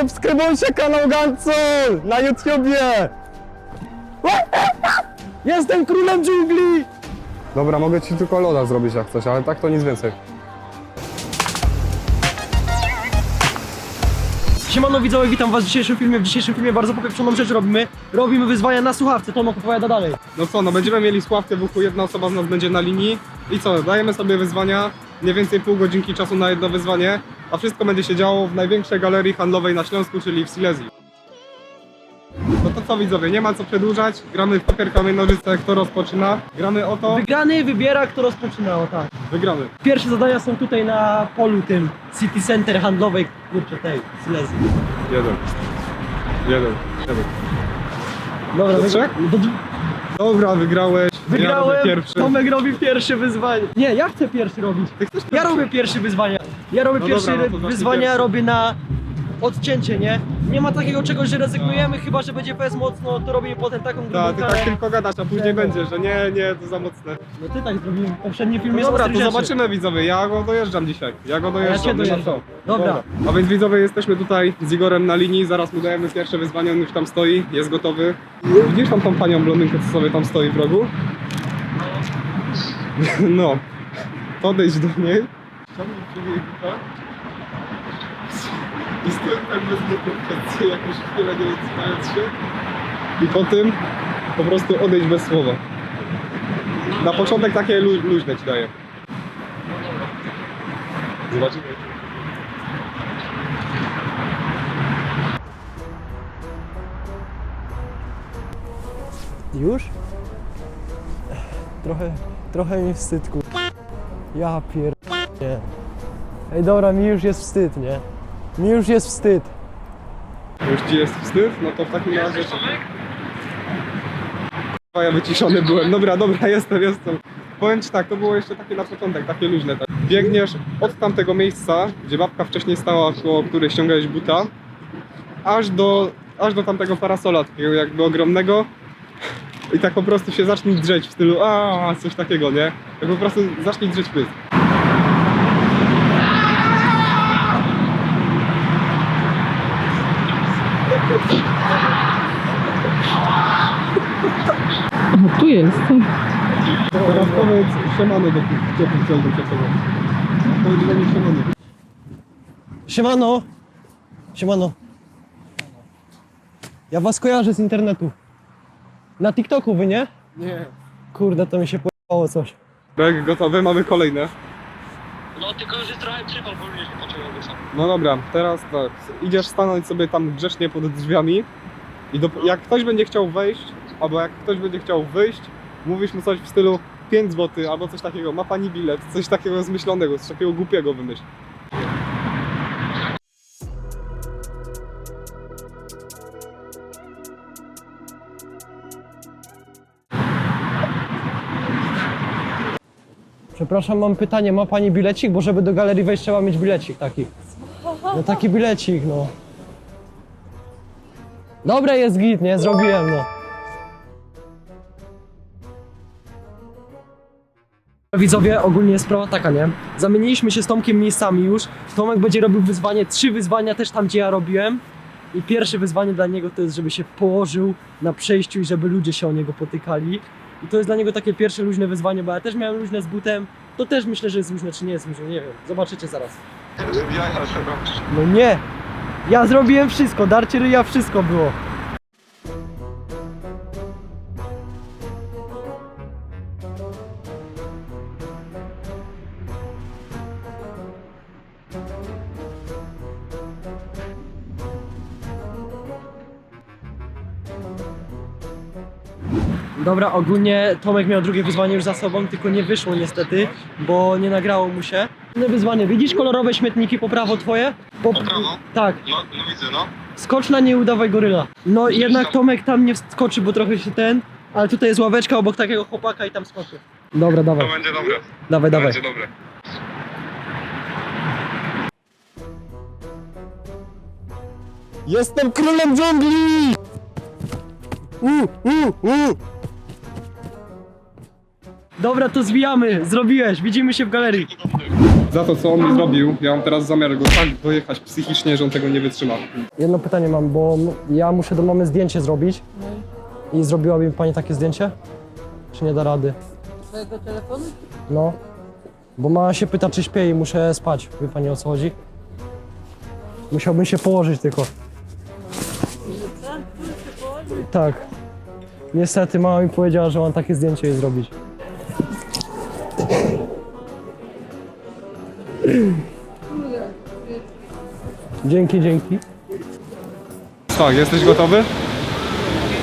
Subskrybujcie kanał Gancul na YouTubie! Jestem królem dżungli! Dobra, mogę ci tylko loda zrobić jak coś, ale tak to nic więcej. Siemano widzowie, witam was w dzisiejszym filmie. W dzisiejszym filmie bardzo popieprzoną rzecz robimy. Robimy wyzwania na słuchawce, Tomek opowiada dalej. No co, no będziemy mieli sławkę w uchu, jedna osoba z nas będzie na linii i co, dajemy sobie wyzwania, mniej więcej pół godzinki czasu na jedno wyzwanie, a wszystko będzie się działo w największej galerii handlowej na Śląsku, czyli w Silesii. No to co widzowie, nie ma co przedłużać, gramy w papier, kamień, nożyce, kto rozpoczyna, gramy o to, Wygrany wybiera, kto rozpoczynał, tak. wygramy. Pierwsze zadania są tutaj na polu tym City Center handlowej, kurczę tej, Silesii. Jeden. Jeden. Jeden. Dobra, Do trzech? do, Dobra, wygrałeś. Ja wygrałem, robię pierwszy. Tomek robi pierwsze wyzwanie. Nie, ja chcę pierwszy robić. Ty chcesz Ja robię pierwsze wyzwania. Ja robię No pierwsze dobra, no to zacznij wyzwania, pierwszy. robię na odcięcie, nie? Nie ma takiego czegoś, że rezygnujemy, chyba że będzie PS mocno, to robimy potem taką grubą Tak, ty karę. tak tylko gadasz, a później Czego? będzie, że nie, nie, to za mocne. No ty tak zrobiłem w poprzednim filmie No dobra, to rzeczy. zobaczymy widzowie, ja go dojeżdżam dzisiaj. Ja go dojeżdżam. cię nie ma dojeżdżam. co. Dobra. A więc widzowie, jesteśmy tutaj z Igorem na linii, zaraz mu dajemy pierwsze wyzwanie, on już tam stoi, jest gotowy. Widzisz tam tą panią blondynkę, co sobie tam stoi w rogu? No. Podejdź do niej. Ściągnij przy jej buta. I stój tak bez motywacji, jakąś chwilę nie odzywając się. I po tym po prostu odejdź bez słowa. Na początek takie lu luźne ci daję. Zobaczymy. Już? Trochę, trochę mi wstyd, kur... Ja pier... Ej, dobra, mi już jest wstyd, nie? Mi już jest wstyd. Już ci jest wstyd? No to w takim razie... Kurwa, Ja wyciszony byłem. Dobra, dobra, jestem, jestem. Powiem ci tak, to było jeszcze takie na początek, takie luźne. Tak. Biegniesz od tamtego miejsca, gdzie babka wcześniej stała, koło której ściągałeś buta, aż do, aż do tamtego parasola, takiego jakby ogromnego. I tak po prostu się zacznij drzeć w stylu a coś takiego, nie? Tak po prostu zacznij drzeć pysk. Tu jest. Teraz powiedz siemano do tych ciepłych przed sobą. Powiedz do siemano. Siemano! Siemano. Ja was kojarzę z internetu. Na TikToku wy, nie? Nie. Kurde, to mi się pojebało coś. Tak, gotowe, mamy kolejne. No tylko już jest trochę przypał, bo już nie pociągnął sam. No dobra, teraz tak, idziesz stanąć sobie tam grzecznie pod drzwiami i do, jak ktoś będzie chciał wejść, albo jak ktoś będzie chciał wyjść, mówisz mu coś w stylu 5 zł albo coś takiego, ma pani bilet, coś takiego zmyślonego, coś takiego głupiego wymyśl. Przepraszam, mam pytanie, ma pani bilecik? Bo żeby do galerii wejść trzeba mieć bilecik taki. No taki bilecik, no. Dobre jest git, nie? Zrobiłem, no. Widzowie, ogólnie jest sprawa taka, nie? Zamieniliśmy się z Tomkiem miejscami już. Tomek będzie robił wyzwanie, trzy wyzwania też tam, gdzie ja robiłem. I pierwsze wyzwanie dla niego to jest, żeby się położył na przejściu i żeby ludzie się o niego potykali. I to jest dla niego takie pierwsze luźne wyzwanie, bo ja też miałem luźne z butem. To też myślę, że jest luźne, czy nie jest luźne, nie wiem. Zobaczycie zaraz. No nie! Ja zrobiłem wszystko, darcie ryja, wszystko było. Dobra, ogólnie Tomek miał drugie wyzwanie już za sobą, tylko nie wyszło niestety, bo nie nagrało mu się. Inne wyzwanie, widzisz kolorowe śmietniki po prawo twoje? Po, prawo? Tak, No, no widzę, no. skocz na nie udawaj goryla. No jednak Tomek tam nie wskoczy, bo trochę się ten, ale tutaj jest ławeczka obok takiego chłopaka i tam skoczy. Dobra, To dawaj, będzie dobre. dawaj, To dawaj. będzie dobre. Jestem królem dżungli! U, u, u. Dobra, to zwijamy, zrobiłeś, widzimy się w galerii. za to, co on mi zrobił, ja mam teraz zamiar go tak dojechać psychicznie, że on tego nie wytrzyma. Jedno pytanie mam, bo ja muszę do mamy zdjęcie zrobić. I zrobiłaby mi pani takie zdjęcie? Czy nie da rady? Twojego telefonu? No. Bo mama się pyta, czy śpię i muszę spać. Wie pani o co chodzi? Musiałbym się położyć tylko. Tak. Niestety mama mi powiedziała, że mam takie zdjęcie jej zrobić. Dzięki, dzięki. Tak, jesteś gotowy?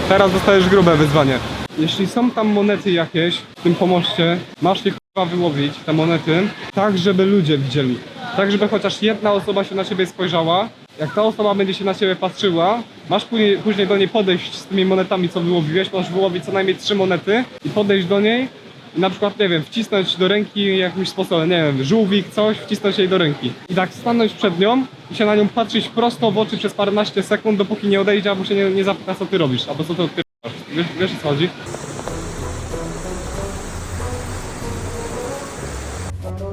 Teraz dostajesz grube wyzwanie. Jeśli są tam monety jakieś w tym pomoście, masz je chyba wyłowić, te monety, tak żeby ludzie widzieli. Tak żeby chociaż jedna osoba się na ciebie spojrzała. Jak ta osoba będzie się na ciebie patrzyła, masz później, później do niej podejść z tymi monetami, co wyłowiłeś, możesz wyłowić co najmniej trzy monety i podejść do niej na przykład, nie wiem, wcisnąć do ręki jakimś sposobem, nie wiem, żółwik, coś, wcisnąć jej do ręki. I tak stanąć przed nią i się na nią patrzeć prosto w oczy przez paręnaście sekund, dopóki nie odejdzie, albo się nie, nie zapyta, co ty robisz, albo co ty odpierasz. Wiesz, wiesz o co chodzi?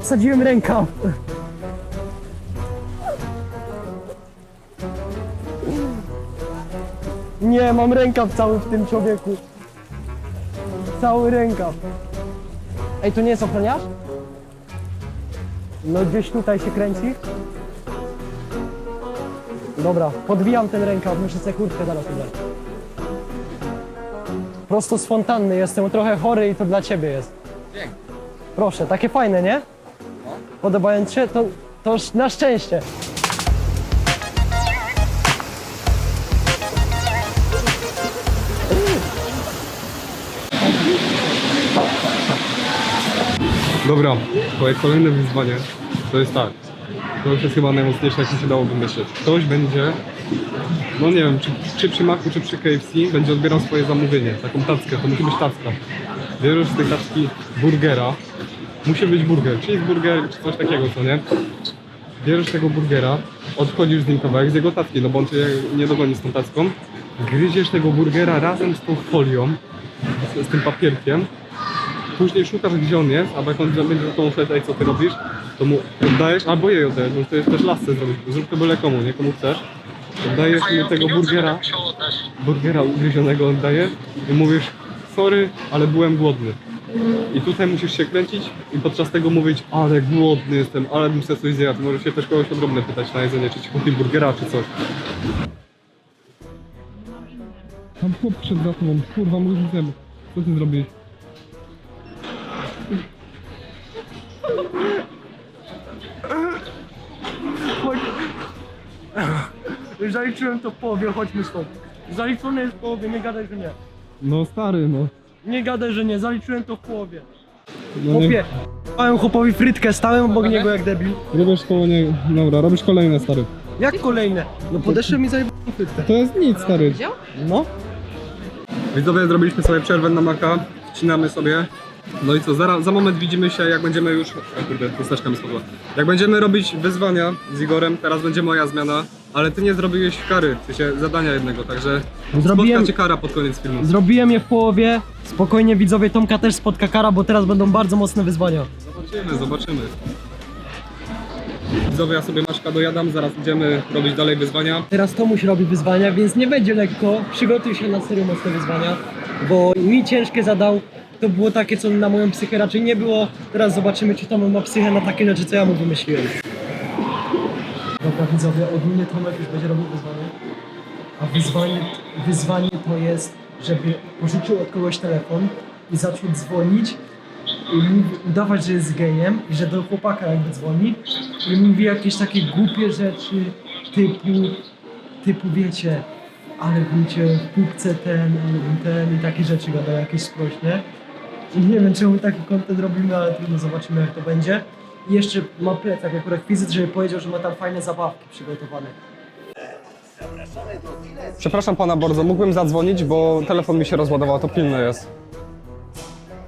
Wsadziłem rękaw. Nie, mam rękaw cały w tym człowieku. Cały rękaw. Ej, to nie jest ochroniarz? No gdzieś tutaj się kręci. Dobra, podwijam ten rękaw, muszę sobie kurtkę zaraz ubrać. Prosto z fontanny, jestem trochę chory i to dla ciebie jest. Proszę, takie fajne, nie? Podobają ci się? To, to na szczęście. Dobra, twoje kolejne wyzwanie to jest tak. To już jest chyba najmocniejsze, jak mi się dało wymyśleć. Ktoś będzie, no nie wiem, czy, czy przy Macu, czy przy KFC, będzie odbierał swoje zamówienie. Taką tackę, to musi być tacka. Bierzesz z tej tacki burgera. Musi być burger, cheeseburger, czy coś takiego, co nie? Bierzesz tego burgera, odchodzisz z nim kawałek z jego tacki, no bo on cię nie dogoni z tą tacką. Gryziesz tego burgera razem z tą folią, z, z tym papierkiem później szukasz gdzie on jest, albo jak on będzie za tą szedł, ej co ty robisz, to mu oddajesz, albo jej oddajesz, bo to jest też lasce zrobić, zrób to byle komu, nie komu chcesz. Oddajesz mu tego burgera, burgera ugryzionego oddajesz i mówisz, sorry, ale byłem głodny. I tutaj musisz się kręcić i podczas tego mówić, ale głodny jestem, ale bym sobie coś zjadł. Możesz się też kogoś odrobnę pytać na jedzenie, czy ci kupi burgera, czy coś. Tam chłop przed za tobą, kurwa, mówisz zjem. Co ty zrobiłeś? Już zaliczyłem to w połowie, chodźmy stąd. Zaliczone jest w połowie, nie gadaj, że nie. No stary, no. Nie gadaj, że nie, zaliczyłem to w połowie. no Chłopie, dałem chłopowi frytkę, stałem obok niego jak debil. Robisz koło niego. Dobra, robisz kolejne stary. Jak kolejne? No podeszłem i zajebałem frytkę. To jest nic stary. Widział? No. Widzowie, zrobiliśmy sobie przerwę na maka, wcinamy sobie. No i co, za, za moment widzimy się, jak będziemy już... O kurde, chusteczka mi spadła. Jak będziemy robić wyzwania z Igorem, teraz będzie moja zmiana, ale ty nie zrobiłeś kary, w sensie zadania jednego, także Zrobiłem- spotka cię kara pod koniec filmu. Zrobiłem je w połowie. Spokojnie widzowie Tomka też spotka kara, bo teraz będą bardzo mocne wyzwania. Zobaczymy, zobaczymy. Widzowie, ja sobie Maszka dojadam, zaraz idziemy robić dalej wyzwania. Teraz Tomuś robi wyzwania, więc nie będzie lekko. Przygotuj się na serio mocne wyzwania, bo mi ciężkie zadał. To było takie, co na moją psychę raczej nie było. Teraz zobaczymy, czy Tomek ma psychę na takie rzeczy, co ja mu wymyśliłem. Dobra widzowie, ogólnie Tomek już będzie robił wyzwanie. A wyzwanie, wyzwanie to jest, żeby pożyczył od kogoś telefon i zaczął dzwonić i udawać, że jest gejem i że do chłopaka jakby dzwoni i mówi jakieś takie głupie rzeczy typu, typu wiecie, ale wiecie, w ten, ten i takie rzeczy gadają jakieś sprośne. Nie wiem czemu taki content robimy, ale trudno zobaczymy jak to będzie. I jeszcze ma plecak jako rekwizyt, żeby powiedział, że ma tam fajne zabawki przygotowane. Przepraszam pana bardzo, mógłbym zadzwonić, bo telefon mi się rozładował, to pilne jest.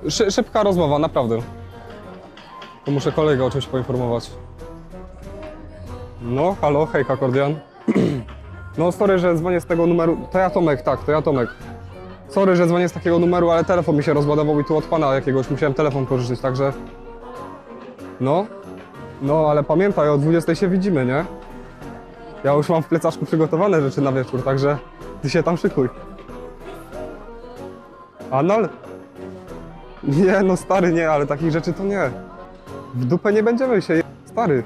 Szy, szybka rozmowa, naprawdę. To muszę kolegę o czymś poinformować. No, halo, hejka, Kordian. No, sorry, że dzwonię z tego numeru. To ja Tomek, tak, to ja Tomek. Sorry, że dzwonię z takiego numeru, ale telefon mi się rozładował i tu od pana jakiegoś musiałem telefon pożyczyć, także... No. No, ale pamiętaj, o 20 się widzimy, nie? Ja już mam w plecaszku przygotowane rzeczy na wieczór, także ty się tam szykuj. Anal? Nie, no stary, nie, ale takich rzeczy to nie. W dupę nie będziemy się. Stary.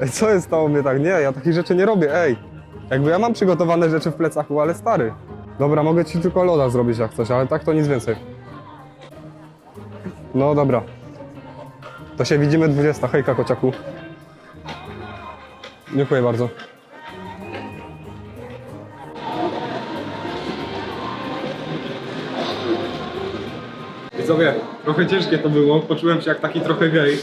Ej, co jest stało mnie tak? Nie, ja takich rzeczy nie robię, ej. Jakby ja mam przygotowane rzeczy w plecaku, ale stary. Dobra, mogę ci tylko loda zrobić jak coś, ale tak to nic więcej. No dobra. To się widzimy 20. Hejka, kociaku. Dziękuję bardzo. Widzowie, trochę ciężkie to było, poczułem się jak taki trochę gej.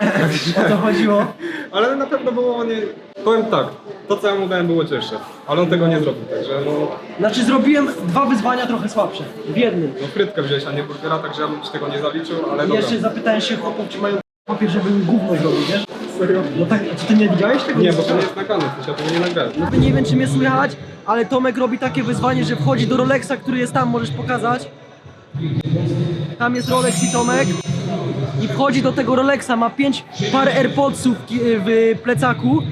O co chodziło? Ale na pewno było nie... Powiem tak, to co ja mu dałem było cięższe, ale on tego nie zrobił, także no... Znaczy zrobiłem dwa wyzwania trochę słabsze. W jednym. No frytkę wziąłeś, a nie burgera, także ja bym ci tego nie zaliczył, ale I dobra. jeszcze zapytałem się chłopów, czy mają papier, żeby mi gówno zrobić, wiesz? Serio? No tak, a czy ty nie widziałeś tego? Nie, bo to nie jest nagrane, to się o tym nie nagrałem. No to nie wiem, czy mnie słychać, ale Tomek robi takie wyzwanie, że wchodzi do Rolexa, który jest tam, możesz pokazać. Tam jest Rolex i Tomek. I wchodzi do tego Rolexa, ma pięć par AirPodsów w plecaku.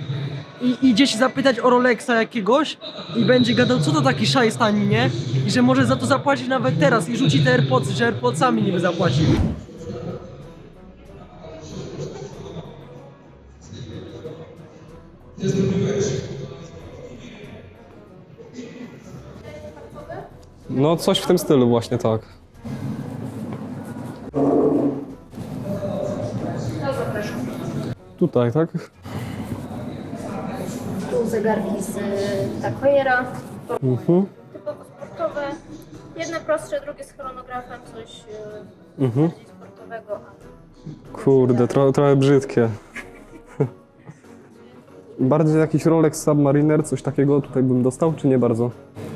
I idzie się zapytać o Rolexa jakiegoś i będzie gadał, co to taki szajs tani, nie? I że może za to zapłacić nawet teraz i rzuci te AirPodsy, że AirPodsami niby zapłaci. No coś w tym stylu właśnie, tak. Tutaj, tak? Zegarki z Takojera, Mhm. typowo sportowe. Jedne prostsze, drugie z chronografem, coś e, Mhm. bardziej sportowego. Kurde, tro, trochę brzydkie. Bardziej jakiś Rolex Submariner, coś takiego tutaj bym dostał, czy nie bardzo?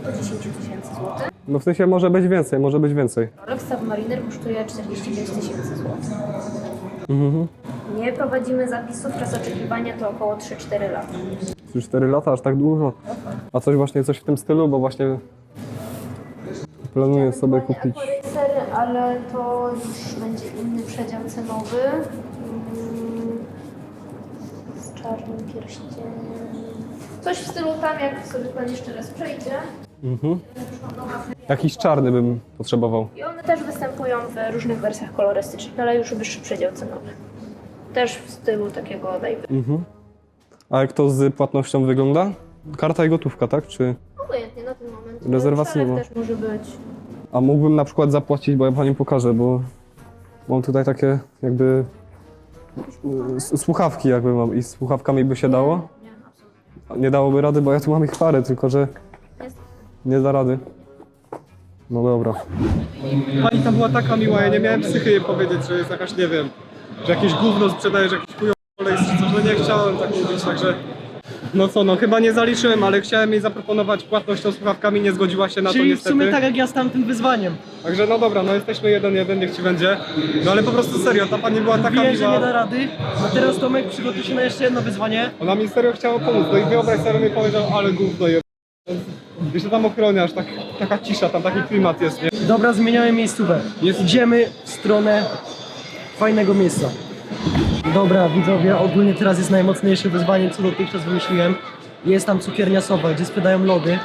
Do 10 tysięcy złotych. No w sensie może być więcej, może być więcej. Rolex Submariner kosztuje 45 tysięcy złotych. Mhm. Nie prowadzimy zapisów, czas oczekiwania to około 3-4 lata. 3-4 lata, aż tak dużo. A coś właśnie, coś w tym stylu, bo właśnie planuję sobie kupić. Aquaracery, ale to już będzie inny przedział cenowy. Mm, Z czarnym pierścieniem. Coś w stylu tam, jak sobie pan jeszcze raz przejdzie. Mhm. Jakiś czarny bym potrzebował. I one też występują w różnych wersjach kolorystycznych, ale już wyższy przedział cenowy. Też w stylu takiego dajwy. Mhm. A jak to z płatnością wygląda? Karta i gotówka, tak? Czy... Obojętnie na ten moment. Rezerwacji nie Przelek ma. też może być. A mógłbym na przykład zapłacić, bo ja pani pokażę, bo mam tutaj takie jakby y, s- słuchawki jakby mam i z słuchawkami by się dało. Nie, absolutnie. Nie dałoby rady, bo ja tu mam ich parę, tylko że Jest. nie da rady. No dobra. Pani ta była taka miła, ja nie miałem psychy jej powiedzieć, że jest jakaś, nie wiem, że jakieś gówno sprzedajesz, jakiś chujowy olej, czy coś, no nie chciałem tak mówić, także... No co, no chyba nie zaliczyłem, ale chciałem jej zaproponować płatność tą słuchawkami, nie zgodziła się na to Czyli w niestety. sumie tak jak ja z tamtym wyzwaniem. Także no dobra, no jesteśmy jeden, jeden, niech ci będzie. No ale po prostu serio, ta pani była taka Wie, że nie da miła. rady. A teraz Tomek przygotuje się na jeszcze jedno wyzwanie. Ona mi serio chciała pomóc, no i wyobraź sobie, mi powiedział, ale gówno je... Jeszcze tam ochroniarz, tak, taka cisza, tam taki klimat jest, nie? Dobra, zmieniamy miejscówę. Idziemy w stronę fajnego miejsca. Dobra, widzowie, ogólnie teraz jest najmocniejsze wyzwanie, co dotychczas wymyśliłem. Jest tam cukiernia Sowa, gdzie sprzedają lody.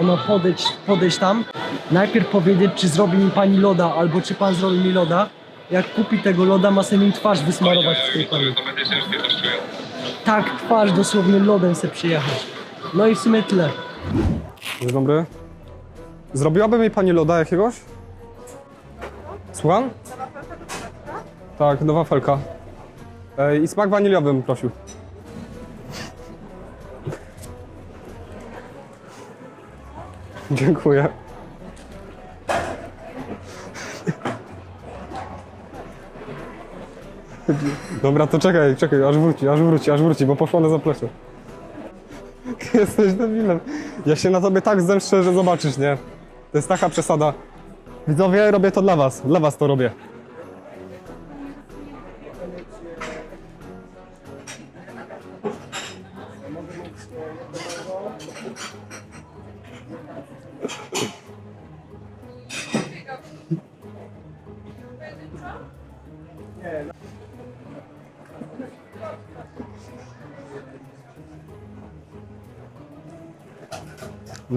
Ona podejść, podejść tam, najpierw powiedzieć, czy zrobi mi pani loda, albo czy pan zrobi mi loda. Jak kupi tego loda, ma sobie nim twarz wysmarować w tej pani. Tak, twarz dosłownie lodem se przyjechać. No i w sumie tyle. Dzień dobry. Zrobiłaby mi pani loda jakiegoś? Słucham? Tak, do wafelka. Ej, I smak waniliowy bym prosił. Dziękuję. Dobra, to czekaj, czekaj, aż wróci, aż wróci, aż wróci, bo poszło na zaplecze. Jesteś debilem. Ja się na tobie tak zemszczę, że zobaczysz, nie? To jest taka przesada. Widzowie, robię to dla was. Dla was to robię.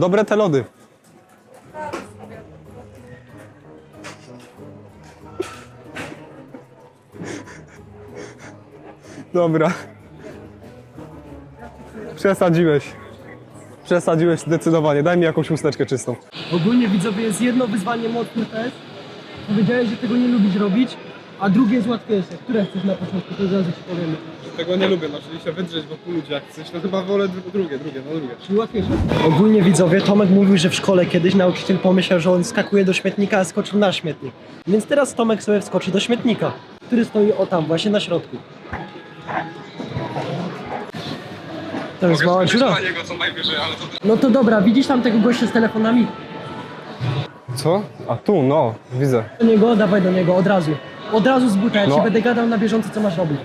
Dobre te lody. Dobra. Przesadziłeś. Przesadziłeś zdecydowanie. Daj mi jakąś chusteczkę czystą. Ogólnie widzowie jest jedno wyzwanie mocne też. Powiedziałeś, że tego nie lubisz robić, a drugie jest łatwiejsze. Które chcesz na początku, to zaraz ci powiemy. Tego nie lubię, no czyli się wydrzeć wokół ludzi jak coś, no chyba wolę dru- drugie, drugie, no drugie. Czyli łatwiejsze. Ogólnie widzowie, Tomek mówił, że w szkole kiedyś nauczyciel pomyślał, że on skakuje do śmietnika, a skoczył na śmietnik. Więc teraz Tomek sobie wskoczy do śmietnika, który stoi o tam, właśnie na środku. To jest mała dziura. niego co najwyżej, ale to... No to dobra, widzisz tam tego gościa z telefonami? Co? A tu, no, widzę. Do niego, dawaj do niego, od razu. Od razu z buta, ja No. ci będę gadał na bieżąco, co masz robić.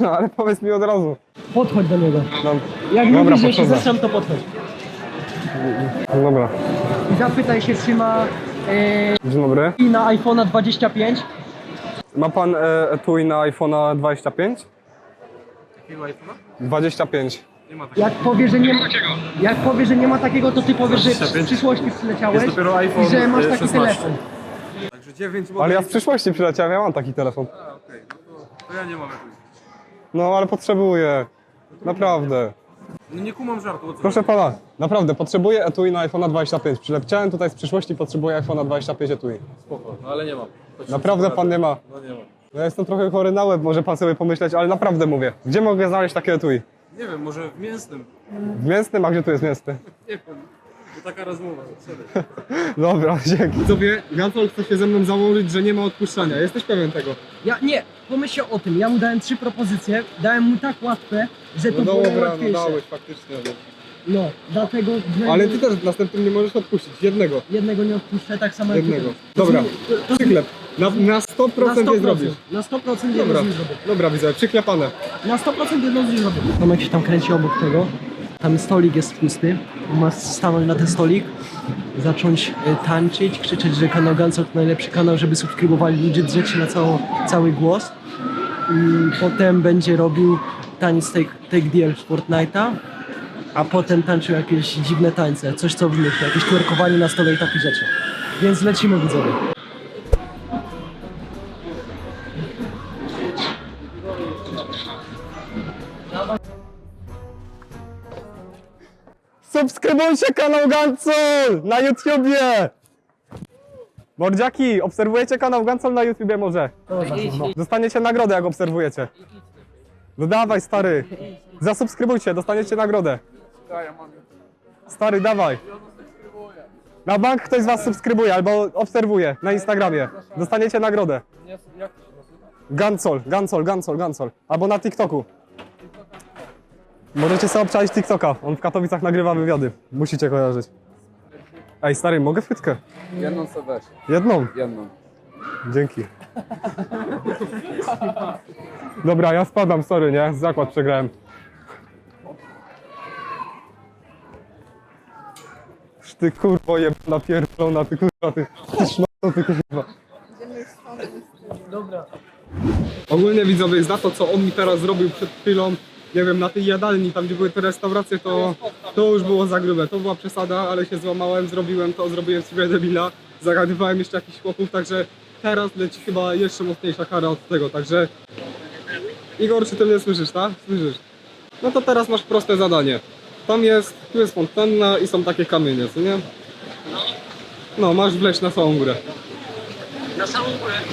No, ale powiedz mi od razu. Podchodź do niego. No, Jak Dobra, lubisz, że się podchodzę. zesram, to podchodź. dobra. I zapytaj się, czy ma e, Dzień dobry. i na iPhone'a 25. Ma pan e, etui na iPhone'a 25? Jakiego iPhone'a? 25. Jak powie, że nie ma, jak powie, że nie ma takiego, to ty powiesz, że w przyszłości przyleciałeś i że masz taki telefon. Ale ja z przyszłości przyleciałem, ja mam taki telefon. To ja nie mam jakoś. No, ale potrzebuję. Naprawdę. No nie kumam żartu, o co? Proszę pana, naprawdę, potrzebuję etui na iPhone'a 25. Przyleciałem tutaj z przyszłości, potrzebuję iPhone'a 25 etui. Spoko, no ale nie mam. To ci Naprawdę pan nie ma. No nie mam. No ja jestem trochę chory na łeb, może pan sobie pomyśleć, ale naprawdę mówię. Gdzie mogę znaleźć takie etui? Nie wiem, może w mięsnym. W mięsnym, a gdzie tu jest mięsny? Nie wiem. To taka rozmowa. Dobra, dzięki. Sobie, Gansol chce się ze mną założyć, że nie ma odpuszczania. Jesteś pewien tego? Ja nie, pomyśl o tym. Ja mu dałem trzy propozycje, dałem mu tak łatwe, że to No było dobra, no dałeś faktycznie. No, dlatego że Ale ty też następnym nie możesz odpuścić. Jednego. jednego nie odpuszczę, tak samo jak Jednego. To Dobra, to- przyklep. Na, na 100%, na je zrobisz. Na 100% jedno Dobra, z nich zrobię. dobra widzę, przyklepane. Na 100% jedno z nich zrobię. Tomek się tam kręci obok tego. Tam stolik jest pusty. Ma stanąć na ten stolik, zacząć e, tańczyć, krzyczeć, że kanał Gansol to najlepszy kanał, żeby subskrybowali ludzie, drzeć się na cało, cały głos. I potem będzie robił taniec Take, take Deal Fortnite'a, a potem tańczył jakieś dziwne tańce, coś co wymyślił, jakieś twerkowanie na stole i takie rzeczy. Więc lecimy widzowie. Subskrybujcie kanał Gancol na YouTubie! Mordziaki, obserwujecie kanał Gancol na YouTubie może? Dostaniecie nagrodę jak obserwujecie. No dawaj stary, zasubskrybujcie, dostaniecie nagrodę. Stary, dawaj. Na bank ktoś z was subskrybuje albo obserwuje na Instagramie. Dostaniecie nagrodę. Gancol, Gancol, Gancol, Gancol. Albo na TikToku. Możecie sobie obczaić TikToka. On w Katowicach nagrywa wywiady. Musicie kojarzyć. Ej, stary, mogę frytkę? Jedną sobie weź. Jedną. Jedną. Dzięki. Dobra, ja spadam, sorry, nie? Zakład przegrałem. Ty kurwo jebana pierdolona, ty kurwa, ty, ty szmato, ty kurwa. Dobra. Ogólnie widzowie, za to co on mi teraz zrobił przed chwilą, nie wiem, na tej jadalni, tam gdzie były te restauracje, to, to już było za grube. To była przesada, ale się złamałem, zrobiłem to, zrobiłem sobie debila, zagadywałem jeszcze jakichś chłopów, także teraz leci chyba jeszcze mocniejsza kara od tego, także... Igor, czy ty mnie słyszysz, tak? Słyszysz. No to teraz masz proste zadanie. Tam jest, tu jest fontanna i są takie kamienie, co nie? No, masz wleźć na samą górę.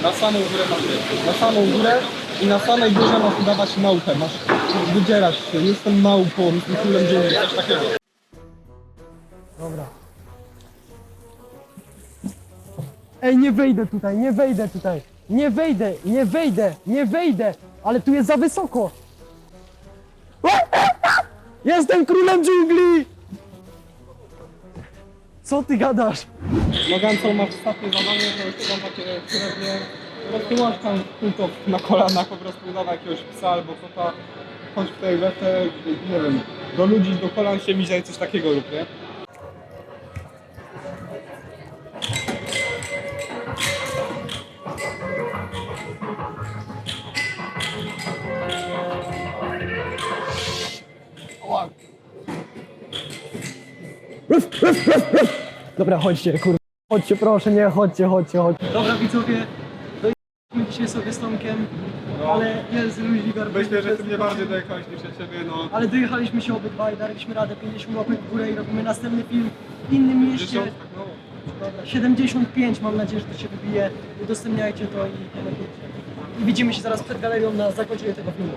Na samą górę masz lecieć. Na samą górę i na samej górze masz udawać małpę. Masz wydzierać się. Jestem małpą, jestem królem dżungli, coś takiego. Dobra. Ej, nie wejdę tutaj, nie wejdę tutaj. Nie wejdę, nie wejdę, nie wejdę. Ale tu jest za wysoko. Jestem królem dżungli! Co ty gadasz? No Gancol masz ostatnie zadanie, to jest tam takie średnie. Masz tam kultów na kolanach, po prostu udawa jakiegoś psa albo kota. Chodź w tej wetę, nie wiem, do ludzi, do kolan się mizaj, coś takiego lub nie? Dobra, chodźcie, kurwa. Chodźcie, proszę, nie, chodźcie, chodźcie, chodźcie. Dobra, widzowie, sobie z Tomkiem, ale jest garbus. Myślę, że ty mnie bardziej dojechałeś niż ja ciebie, no. Ale dojechaliśmy się obydwaj, daliśmy radę, 50 łapek w górę i robimy następny film w innym mieście. Dziesiątka, no. Dobra, 75, mam nadzieję, że to się wybije. Udostępniajcie to i komentujcie. I widzimy się zaraz przed galerią na zakończenie tego filmu.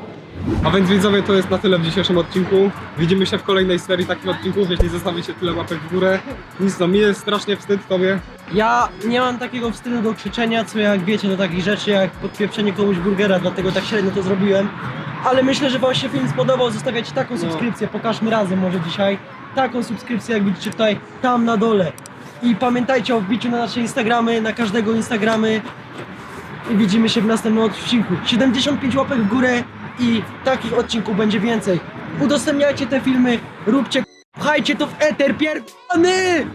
A więc widzowie, to jest na tyle w dzisiejszym odcinku. Widzimy się w kolejnej serii takich odcinków, jeśli zostawicie tyle łapek w górę. Nic no, mi jest strasznie wstyd tobie. Ja nie mam takiego wstydu do krzyczenia, co jak wiecie, do takich rzeczy jak podpieprzenie komuś burgera, dlatego tak średnio to zrobiłem. Ale myślę, że wam się film spodobał, zostawiacie taką subskrypcję, pokażmy razem może dzisiaj. Taką subskrypcję, jak widzicie tutaj, tam na dole. I pamiętajcie o wbiciu na nasze Instagramy, na każdego Instagramy. I widzimy się w następnym odcinku. 75 łapek w górę i takich odcinków będzie więcej. Udostępniajcie te filmy, róbcie, pchajcie to w eter pierdolony!